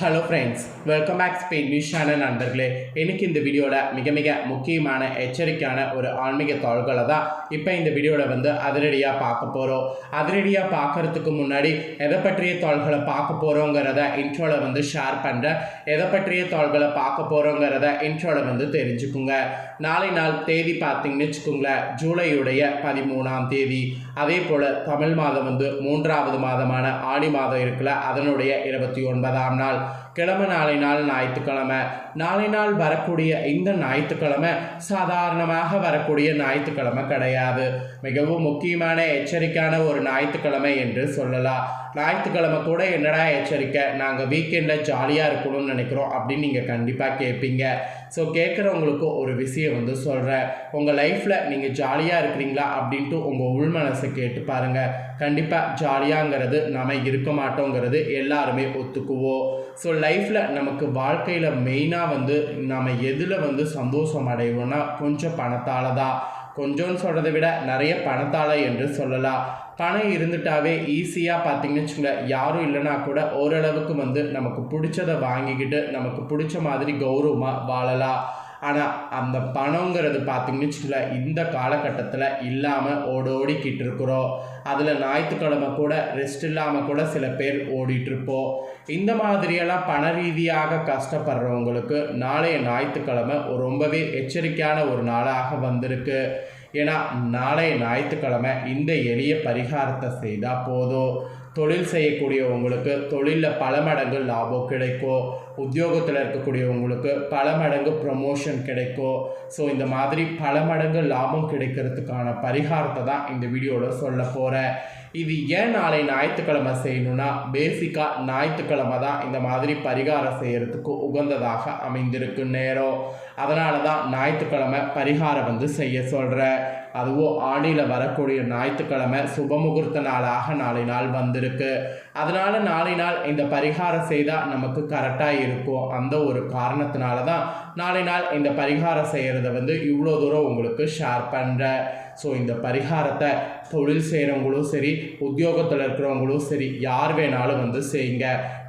Hello friends welcome back Spain news channel நண்பர்களே. எனக்கு இந்த வீடியோவில் மிக மிக முக்கியமான எச்சரிக்கையான ஒரு ஆன்மீக தாள்களை தான் இப்போ இந்த வீடியோவில் வந்து அதிரடியாக பார்க்க போகிறோம் அதிரடியாக பார்க்கறதுக்கு முன்னாடி எதை பற்றிய தாள்களை பார்க்க போகிறோங்கிறத இன்ட்ரோவில் வந்து ஷேர் பண்ணுறேன் எதை பற்றிய தாள்களை பார்க்க போகிறோங்கிறத இன்ட்ரோவில் வந்து தெரிஞ்சுக்குங்க. நாளை நாள் தேதி பார்த்தீங்கன்னு வச்சுக்கோங்களேன் ஜூலையுடைய பதிமூணாம் தேதி. அதே போல் தமிழ் மாதம் வந்து மூன்றாவது மாதமான ஆடி மாதம் இருக்குல்ல அதனுடைய இருபத்தி ஒன்பதாம் நாள். God கிழமை நாளை நாள் ஞாயிற்றுக்கிழமை. நாளை நாள் வரக்கூடிய இந்த ஞாயிற்றுக்கிழமை சாதாரணமாக வரக்கூடிய ஞாயிற்றுக்கிழமை கிடையாது. மிகவும் முக்கியமான எச்சரிக்கையான ஒரு ஞாயிற்றுக்கிழமை என்று சொல்லலாம். ஞாயிற்றுக்கிழமை கூட என்னடா எச்சரிக்கை? நாங்கள் வீக்கெண்டில் ஜாலியாக இருக்கணும்னு நினைக்கிறோம் அப்படின்னு நீங்கள் கண்டிப்பாக கேட்பீங்க ஸோ கேட்குறவங்களுக்கு ஒரு விஷயம் வந்து சொல்கிறேன் உங்கள் லைஃப்பில் நீங்கள் ஜாலியாக இருக்கிறீங்களா அப்படின்ட்டு உங்கள் உள் மனசை கேட்டு பாருங்கள் கண்டிப்பாக ஜாலியாங்கிறது நம்ம இருக்க மாட்டோங்கிறது எல்லாருமே ஒத்துக்குவோம். ஸோ லைஃப்பில் நமக்கு வாழ்க்கையில் மெயினாக வந்து நம்ம எதில் வந்து சந்தோஷம் அடைவோம்னா கொஞ்சம் பணத்தால் தான். கொஞ்சம்னு சொல்கிறத விட நிறைய பணத்தால் என்று சொல்லலாம். பணம் இருந்துட்டாவே ஈஸியாக பார்த்தீங்கன்னு வச்சுக்கோங்களேன் யாரும் இல்லைனா கூட ஓரளவுக்கு வந்து நமக்கு பிடிச்சதை வாங்கிக்கிட்டு நமக்கு பிடிச்ச மாதிரி கௌரவமாக வாழலாம். ஆனால் அந்த பணங்கிறது பார்த்திங்கன்னு வச்சுக்கோங்களேன் இந்த காலகட்டத்தில் இல்லாமல் ஓடோடிக்கிட்டு இருக்கிறோம். அதில் ஞாயிற்றுக்கிழமை கூட ரெஸ்ட் இல்லாமல் கூட சில பேர் ஓடிட்டுருப்போம் இந்த மாதிரியெல்லாம் பண ரீதியாக கஷ்டப்படுறவங்களுக்கு நாளைய ஞாயிற்றுக்கிழமை ரொம்பவே எச்சரிக்கையான ஒரு நாளாக வந்திருக்கு. ஏன்னா நாளைய ஞாயிற்றுக்கிழமை இந்த எளிய பரிகாரத்தை செய்தால் போதும். தொழில் செய்யக்கூடியவங்களுக்கு தொழிலில் பல மடங்கு லாபம் கிடைக்கும் உத்தியோகத்தில் இருக்கக்கூடியவங்களுக்கு பல மடங்கு ப்ரமோஷன் கிடைக்கும் ஸோ இந்த மாதிரி பல மடங்கு லாபம் கிடைக்கிறதுக்கான பரிகாரத்தை தான் இந்த வீடியோவில் சொல்ல போகிறேன் இது ஏன் நாளை ஞாயிற்றுக்கிழமை செய்யணும்னா பேசிக்காக ஞாயிற்றுக்கிழமை தான் இந்த மாதிரி பரிகாரம் செய்கிறதுக்கு உகந்ததாக அமைந்திருக்கு நேரம் அதனால தான் ஞாயிற்றுக்கிழமை பரிகாரம் வந்து செய்ய சொல்கிறேன் அதுவும் ஆடியில் வரக்கூடிய ஞாயிற்றுக்கிழமை சுபமுகூர்த்த நாளாக நாளை நாள் வந்திருக்கு. அதனால் நாளை நாள் இந்த பரிகாரம் செய்தால் நமக்கு கரெக்டாக இருக்கும். அந்த ஒரு காரணத்தினால தான் நாளை நாள் இந்த பரிகாரம் செய்கிறத வந்து இவ்வளோ தூரம் உங்களுக்கு ஷேர் பண்ணுறேன் ஸோ இந்த பரிகாரத்தை தொழில் செய்கிறவங்களும் சரி உத்தியோகத்தில் இருக்கிறவங்களும் சரி யார் வேணாலும் வந்து செய்யுங்க.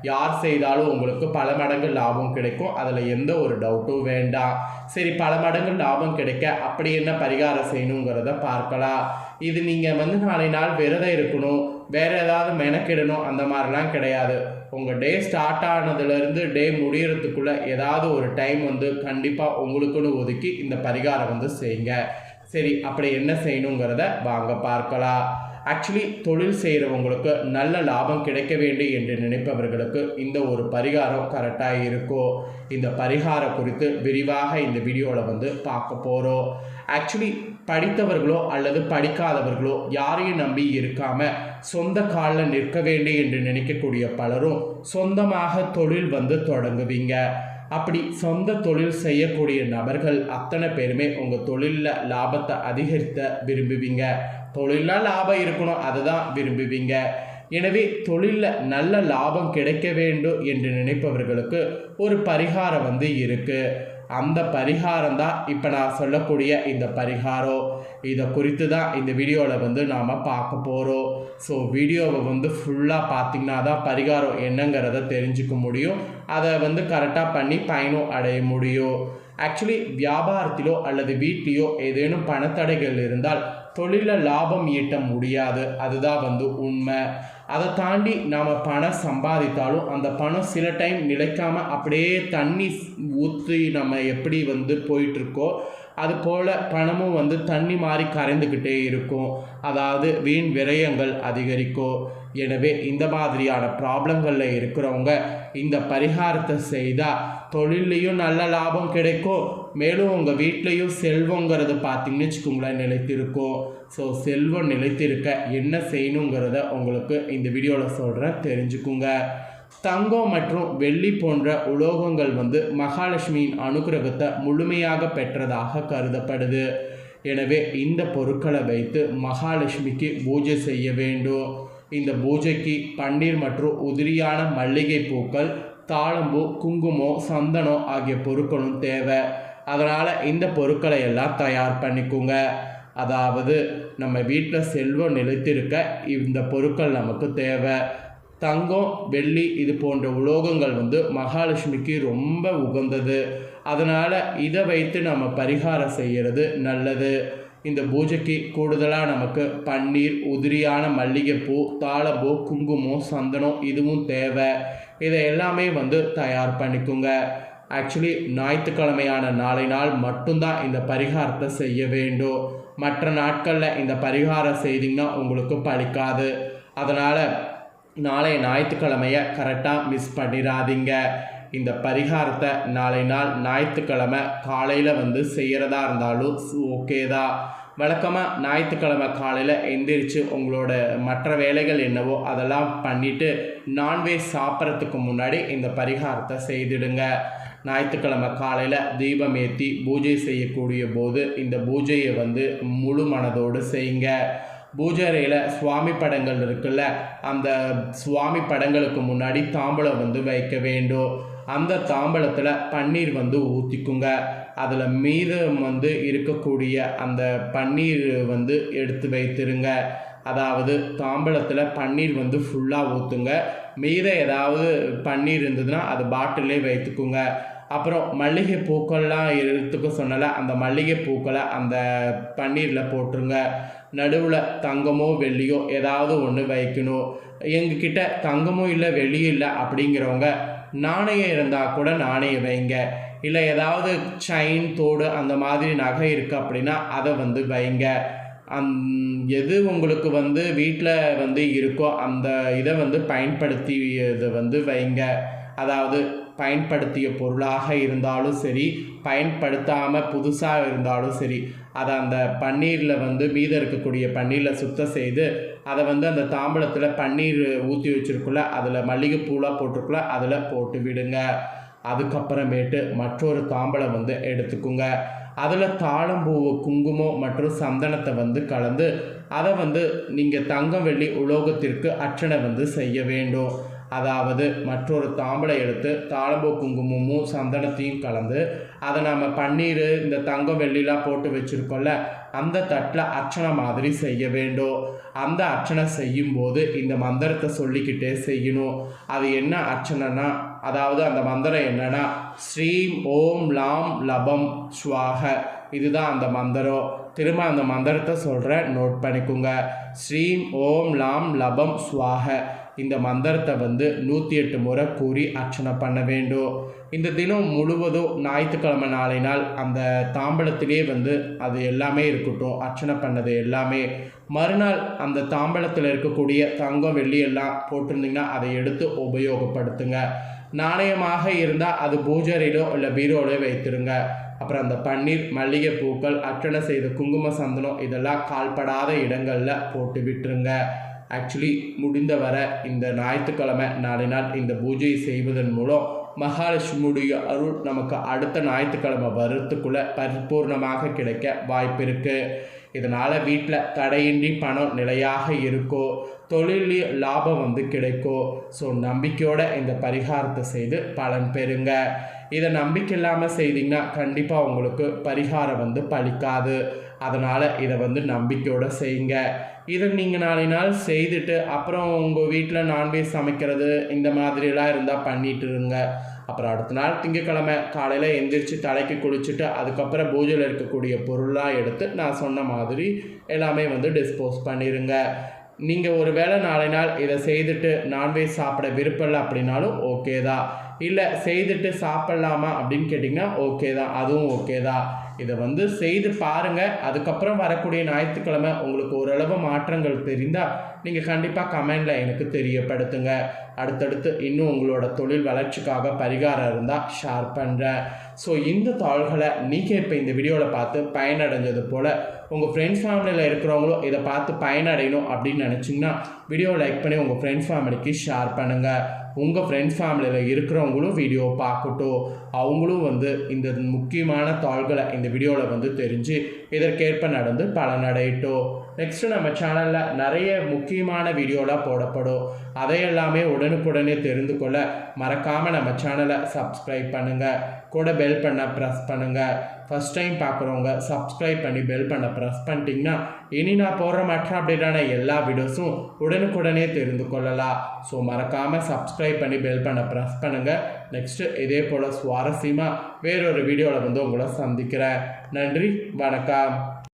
யார் செய்தாலும் உங்களுக்கு பல மடங்கு லாபம் கிடைக்கும். அதில் எந்த ஒரு டவுட்டும் வேண்டாம். சரி பல மடங்கு லாபம் கிடைக்க அப்படி என்ன பரிகாரம் செய்யணுங்கிறத பார்க்கலாம். இது நீங்கள் வந்து நாளை நாள் விரதம் இருக்கணும். வேறு ஏதாவது மெனக்கிடணும். அந்த மாதிரிலாம் கிடையாது. உங்கள் டே ஸ்டார்ட் ஆனதுலேருந்து டே முடிகிறதுக்குள்ளே ஏதாவது ஒரு டைம் வந்து கண்டிப்பாக உங்களுக்குன்னு ஒதுக்கி இந்த பரிகாரம் வந்து செய்யுங்க. சரி அப்படி என்ன செய்யணுங்கிறத வாங்க பார்க்கலாம். ஆக்சுவலி தொழில் செய்கிறவங்களுக்கு நல்ல லாபம் கிடைக்க வேண்டும் என்று நினைப்பவர்களுக்கு இந்த ஒரு பரிகாரம் கரெக்டாக இருக்கோ? இந்த பரிகாரம் குறித்து விரிவாக இந்த வீடியோவில் வந்து பார்க்க போகிறோம் ஆக்சுவலி படித்தவர்களோ அல்லது படிக்காதவர்களோ யாரையும் நம்பி இருக்காமல் சொந்த காலில் நிற்க வேண்டும் என்று நினைக்கக்கூடிய பலரும் சொந்தமாக தொழில் வந்து தொடங்குவீங்க. அப்படி சொந்த தொழில் செய்யக்கூடிய நபர்கள் அத்தனை பேருமே உங்கள் தொழிலில் லாபத்தை அதிகரித்த விரும்புவீங்க. தொழிலில் லாபம் இருக்கணும். அதை தான் விரும்புவீங்க. எனவே தொழிலில் நல்ல லாபம் கிடைக்க வேண்டும் என்று நினைப்பவர்களுக்கு ஒரு பரிகாரம் வந்து இருக்குது அந்த பரிகாரம் தான் இப்போ நான் சொல்லக்கூடிய இந்த பரிகாரம். இதை குறித்து தான் இந்த வீடியோவில் வந்து நாம் பார்க்க போகிறோம் ஸோ வீடியோவை வந்து ஃபுல்லாக பார்த்திங்கன்னா தான் பரிகாரம் என்னங்கிறத தெரிஞ்சுக்க முடியும். அதை வந்து கரெக்டாக பண்ணி பயனும் அடைய முடியும். ஆக்சுவலி வியாபாரத்திலோ அல்லது வீட்லேயோ ஏதேனும் பணத்தடைகள் இருந்தால் தொழிலில் லாபம் ஈட்ட முடியாது. அதுதான் வந்து உண்மை. அதை தாண்டி நாம் பணம் சம்பாதித்தாலும் அந்த பணம் சில டைம் நிலைக்காமல் அப்படியே தண்ணி ஊற்றி நம்ம எப்படி வந்து போயிட்டுருக்கோ அது போல் பணமும் வந்து தண்ணி மாதிரி கரைந்துக்கிட்டே இருக்கும். அதாவது வீண் விரயங்கள் அதிகரிக்கும். எனவே இந்த மாதிரியான ப்ராப்ளங்களில் இருக்கிறவங்க இந்த பரிகாரத்தை செய்தால் தொழிலையும் நல்ல லாபம் கிடைக்கும். மேலும் உங்கள் வீட்லேயும் செல்வங்கிறது பார்த்தீங்கன்னு வச்சுக்கோங்களேன் நிலைத்திருக்கும். ஸோ செல்வம் நிலைத்திருக்க என்ன செய்யணுங்கிறத உங்களுக்கு இந்த வீடியோவில் சொல்கிறேன் தெரிஞ்சுக்குங்க. தங்கம் மற்றும் வெள்ளி போன்ற உலோகங்கள் வந்து மகாலட்சுமியின் அனுகிரகத்தை முழுமையாக பெற்றதாக கருதப்படுது. எனவே இந்த பொருட்களை வைத்து மகாலட்சுமிக்கு பூஜை செய்ய வேண்டும். இந்த பூஜைக்கு பன்னீர் மற்றும் உதிரியான மல்லிகை பூக்கள் தாளம்பூ குங்குமம் சந்தனம் ஆகிய பொருட்களும் தேவை. அதனால் இந்த பொருட்களை எல்லாம் தயார் பண்ணிக்கோங்க. அதாவது நம்ம வீட்டில் செல்வம் நிலைத்திருக்க இந்த பொருட்கள் நமக்கு தேவை. தங்கம் வெள்ளி இது போன்ற உலோகங்கள் வந்து மகாலட்சுமிக்கு ரொம்ப உகந்தது. அதனால் இதை வைத்து நம்ம பரிகாரம் செய்கிறது நல்லது. இந்த பூஜைக்கு கூடுதலாக நமக்கு பன்னீர் உதிரியான மல்லிகைப்பூ தாளம்பூ குங்குமம் சந்தனம் இதுவும் தேவை. இதை எல்லாமே வந்து தயார் பண்ணிக்கோங்க. ஆக்சுவலி ஞாயிற்றுக்கிழமையான நாளை நாள் மட்டும்தான் இந்த பரிகாரத்தை செய்ய வேண்டும். மற்ற நாட்களில் இந்த பரிகாரம் செய்தீங்கன்னா உங்களுக்கு பழிக்காது. அதனால் நாளை ஞாயிற்றுக்கிழமைய கரெக்டாக மிஸ் பண்ணிடாதீங்க. இந்த பரிகாரத்தை நாளை நாள் ஞாயிற்றுக்கிழமை காலையில் வந்து செய்கிறதா இருந்தாலும் ஓகே தான். வழக்கமாக ஞாயிற்றுக்கிழமை காலையில் எந்திரிச்சு உங்களோட மற்ற வேலைகள் என்னவோ அதெல்லாம் பண்ணிவிட்டு நான்வெஜ் சாப்பிட்றதுக்கு முன்னாடி இந்த பரிகாரத்தை செய்திடுங்க. ஞாயிற்றுக்கிழமை காலையில் தீபம் ஏற்றி பூஜை செய்யக்கூடிய போது இந்த பூஜையை வந்து முழு மனதோடு செய்யுங்க. பூஜை அறையில் சுவாமி படங்கள் இருக்குல்ல அந்த சுவாமி படங்களுக்கு முன்னாடி தாம்பூலம் வந்து வைக்க வேண்டும். அந்த தாம்பலத்தில் பன்னீர் வந்து ஊற்றிக்குங்க அதில் மீதம் வந்து இருக்கக்கூடிய அந்த பன்னீர் வந்து எடுத்து வைத்திருங்க. அதாவது தாம்பலத்தில் பன்னீர் வந்து ஃபுல்லாக ஊற்றுங்க மீதம் ஏதாவது பன்னீர் இருந்ததுன்னா அது பாட்டிலே வைத்துக்குங்க. அப்புறம் மல்லிகை பூக்கள்லாம் எடுத்துக்க சொன்னல அந்த மல்லிகை பூக்களை அந்த பன்னீரில் போட்டுருங்க. நடுவில் தங்கமோ வெள்ளியோ ஏதாவது ஒன்று வைக்கணும். எங்ககிட்ட தங்கமோ இல்லை வெள்ளியும் இல்லை அப்படிங்கிறவங்க நாணயம் இருந்தால் கூட நாணயம் வைங்க. இல்லை ஏதாவது செயின் தோடு அந்த மாதிரி நகை இருக்குது அப்படின்னா அதை வந்து வைங்க. அந் எது உங்களுக்கு வந்து வீட்டில் வந்து இருக்கோ அந்த இதை வந்து பயன்படுத்தி இதை வந்து வைங்க. அதாவது பயன்படுத்திய பொருளாக இருந்தாலும் சரி பயன்படுத்தாமல் புதுசாக இருந்தாலும் சரி அதை அந்த பன்னீரில் வந்து மீதம் இருக்கக்கூடிய பன்னீரில் சுத்தம் செய்து அதை வந்து அந்த தாம்பளத்தில் பன்னீர் ஊற்றி வச்சுருக்குள்ள அதில் மல்லிகைப்பூலாம் போட்டிருக்குள்ள அதில் போட்டு விடுங்க. அதுக்கப்புறமேட்டு மற்றொரு தாம்பளம் வந்து எடுத்துக்குங்க. அதில் தாழம்பூவு குங்குமம் மற்றும் சந்தனத்தை வந்து கலந்து அதை வந்து நீங்கள் தங்கம் வெள்ளி உலோகத்திற்கு அர்ச்சனை வந்து செய்ய வேண்டும். அதாவது மற்றொரு தாம்பளை எடுத்து தாளம்பூ குங்குமமும் சந்தனத்தையும் கலந்து அதை நம்ம பன்னீர் இந்த தங்கம் வெள்ளிலாம் போட்டு வச்சுருக்கோம்ல அந்த தட்டில் அர்ச்சனை மாதிரி செய்ய வேண்டும். அந்த அர்ச்சனை செய்யும்போது இந்த மந்திரத்தை சொல்லிக்கிட்டே செய்யணும். அது என்ன அர்ச்சனைனா அதாவது அந்த மந்திரம் என்னன்னா ஸ்ரீம் ஓம் லாம் லபம் ஸ்வாக இதுதான் அந்த மந்திரம். திரும்ப அந்த மந்திரத்தை சொல்கிறேன் நோட் பண்ணிக்கோங்க. ஸ்ரீம் ஓம் லாம் லபம் ஸ்வாக இந்த மந்திரத்தை வந்து நூற்றி எட்டு முறை கூறி அர்ச்சனை பண்ண வேண்டும். இந்த தினம் முழுவதும் ஞாயிற்றுக்கிழமை நாளை நாள் அந்த தாம்பலத்திலே வந்து அது எல்லாமே இருக்கட்டும் அர்ச்சனை பண்ணது எல்லாமே. மறுநாள் அந்த தாம்பலத்தில் இருக்கக்கூடிய தங்கம் வெள்ளி எல்லாம் போட்டிருந்தீங்கன்னா அதை எடுத்து உபயோகப்படுத்துங்க. நாணயமாக இருந்தால் அது பூஜரையிலோ இல்லை பீரோலையோ வைத்திருங்க. அப்புறம் அந்த பன்னீர் மல்லிகை பூக்கள் அர்ச்சனை செய்த குங்கும சந்தனம் இதெல்லாம் கால்படாத இடங்களில் போட்டு விட்டுருங்க. ஆக்சுவலி முடிந்தவரை இந்த ஞாயிற்றுக்கிழமை நாளை நாள் இந்த பூஜையை செய்வதன் மூலம் மகாலட்சுமியுடைய அருள் நமக்கு அடுத்த ஞாயிற்றுக்கிழமை வருத்துக்குள்ளே பரிபூர்ணமாக கிடைக்க வாய்ப்பு இருக்குது இதனால் வீட்டில் தடையின்றி பணம் நிலையாக இருக்கோ தொழிலில் லாபம் வந்து கிடைக்கும் ஸோ நம்பிக்கையோடு இந்த பரிகாரத்தை செய்து பலன் பெறுங்க. இதை நம்பிக்கை இல்லாமல் செய்தீங்கன்னா கண்டிப்பாக உங்களுக்கு பரிகாரம் வந்து பலிக்காது அதனால் இதை வந்து நம்பிக்கையோடு செய்யுங்க. இதை நீங்கள் நாளை நாள் செய்துட்டு அப்புறம் உங்கள் வீட்டில் நான்வெஜ் சமைக்கிறது இந்த மாதிரிலாம் இருந்தால் பண்ணிட்டு இருங்க. அப்புறம் அடுத்த நாள் திங்கக்கிழமை காலையில் எந்திரிச்சு தலைக்கு குளிச்சுட்டு அதுக்கப்புறம் பூஜையில் இருக்கக்கூடிய பொருளாக எடுத்து நான் சொன்ன மாதிரி எல்லாமே வந்து டிஸ்போஸ் பண்ணிடுங்க நீங்கள் ஒரு வேளை நாளை நாள் இதை செய்துட்டு நான்வெஜ் சாப்பிட விருப்பம் இல்லை அப்படின்னாலும் ஓகே தான். இல்லை செய்துட்டு சாப்பிட்லாமா அப்படின்னு கேட்டிங்கன்னா ஓகே தான். அதுவும் ஓகே தான். இதை வந்து செய்து பாருங்கள் அதுக்கப்புறம் வரக்கூடிய ஞாயிற்றுக்கிழமை உங்களுக்கு ஓரளவு மாற்றங்கள் தெரிந்தால் நீங்கள் கண்டிப்பாக கமெண்டில் எனக்கு தெரியப்படுத்துங்க. அடுத்தடுத்து இன்னும் உங்களோட தொழில் வளர்ச்சிக்காக பரிகாரம் இருந்தால் ஷேர் பண்ணுறேன் ஸோ இந்த தாள்களை நீங்கள் இப்போ இந்த வீடியோவில் பார்த்து பயனடைஞ்சது போல் உங்கள் ஃப்ரெண்ட்ஸ் ஃபேமிலியில் இருக்கிறவங்களும் இதை பார்த்து பயனடையணும் அப்படின்னு நினச்சிங்கன்னா வீடியோ லைக் பண்ணி உங்கள் ஃப்ரெண்ட்ஸ் ஃபேமிலிக்கு ஷேர் பண்ணுங்கள் உங்கள் ஃப்ரெண்ட்ஸ் ஃபேமிலியில் இருக்கிறவங்களும் வீடியோ பார்க்கட்டும். அவங்களும் வந்து இந்த முக்கியமான தாள்களை இந்த வீடியோவில் வந்து தெரிஞ்சு இதற்கேற்ப நடந்து பலனடையட்டும். நெக்ஸ்ட்டு நம்ம சேனலில் நிறைய முக்கியமான வீடியோலாம் போடப்படும். அதையெல்லாமே உடனுக்குடனே தெரிந்து கொள்ள மறக்காமல் நம்ம சேனலை சப்ஸ்கிரைப் பண்ணுங்கள் கூட பெல் பண்ண ப்ரெஸ் பண்ணுங்கள் ஃபஸ்ட் டைம் பார்க்குறவங்க சப்ஸ்கிரைப் பண்ணி பெல் பண்ண ப்ரெஸ் பண்ணிட்டீங்கன்னா இனி நான் போடுற மற்ற அப்டேட்டான எல்லா வீடியோஸும் உடனுக்குடனே தெரிந்து கொள்ளலாம். ஸோ மறக்காமல் சப்ஸ்கிரைப் பண்ணி பெல் பண்ண ப்ரெஸ் பண்ணுங்கள் நெக்ஸ்ட்டு இதே போல் சுவாரஸ்யமாக வேறொரு வீடியோவில் வந்து உங்களை சந்திக்கிறேன். நன்றி வணக்கம்.